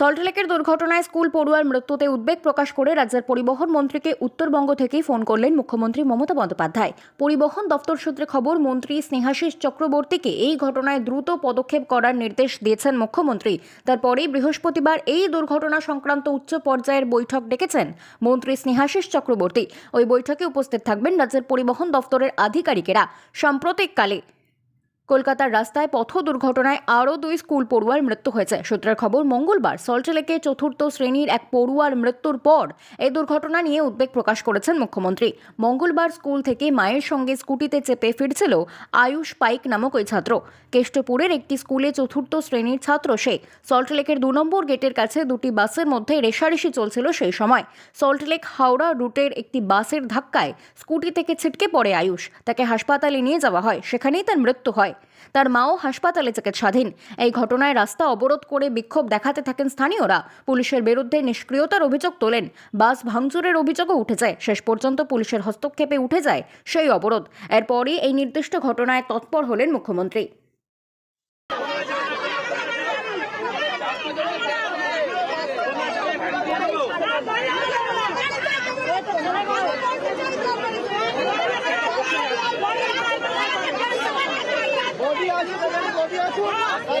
সল্টলেকের দুর্ঘটনায় স্কুল পড়ুয়ার মৃত্যুতে উদ্বেগ প্রকাশ করে রাজ্যের পরিবহন মন্ত্রীকে উত্তরবঙ্গ থেকেই ফোন করলেন মুখ্যমন্ত্রী মমতা বন্দ্যোপাধ্যায়। পরিবহন দপ্তর সূত্রে খবর, মন্ত্রী স্নেহাশিস চক্রবর্তীকে এই ঘটনায় দ্রুত পদক্ষেপ করার নির্দেশ দিয়েছেন মুখ্যমন্ত্রী। তারপরেই বৃহস্পতিবার এই দুর্ঘটনা সংক্রান্ত উচ্চ পর্যায়ের বৈঠক ডেকেছেন মন্ত্রী স্নেহাশিস চক্রবর্তী। ওই বৈঠকে উপস্থিত থাকবেন রাজ্যের পরিবহন দপ্তরের আধিকারিকেরা। সাম্প্রতিককালে কলকাতার রাস্তায় পথ দুর্ঘটনায় আরও দুই স্কুল পড়ুয়ার মৃত্যু হয়েছে। সূত্রের খবর, মঙ্গলবার সল্টলেকে চতুর্থ শ্রেণির এক পড়ুয়ার মৃত্যুর পর এই দুর্ঘটনা নিয়ে উদ্বেগ প্রকাশ করেছেন মুখ্যমন্ত্রী। মঙ্গলবার স্কুল থেকে মায়ের সঙ্গে স্কুটিতে চেপে ফিরছিল আয়ুষ পাইক নামক ওই ছাত্র। কেষ্টপুরের একটি স্কুলে চতুর্থ শ্রেণির ছাত্র সে। সল্টলেকের দু নম্বর গেটের কাছে দুটি বাসের মধ্যে রেশারেশি চলছিল সেই সময়। সল্টলেক হাওড়া রুটের একটি বাসের ধাক্কায় স্কুটি থেকে ছিটকে পড়ে আয়ুষ। তাকে হাসপাতালে নিয়ে যাওয়া হয়। সেখানেই তার মৃত্যু হয়। তার মাও হাসপাতালে চিকিৎসাধীন। এই ঘটনায় রাস্তা অবরোধ করে বিক্ষোভ দেখাতে থাকেন স্থানীয়রা। পুলিশের বিরুদ্ধে নিষ্ক্রিয়তার অভিযোগ তোলেন। বাস ভাঙচুরের অভিযোগও উঠে যায় শেষ পর্যন্ত পুলিশের হস্তক্ষেপে উঠে যায় সেই অবরোধ। এরপরই এই নির্দিষ্ট ঘটনায় তৎপর হলেন মুখ্যমন্ত্রী। বডি আছে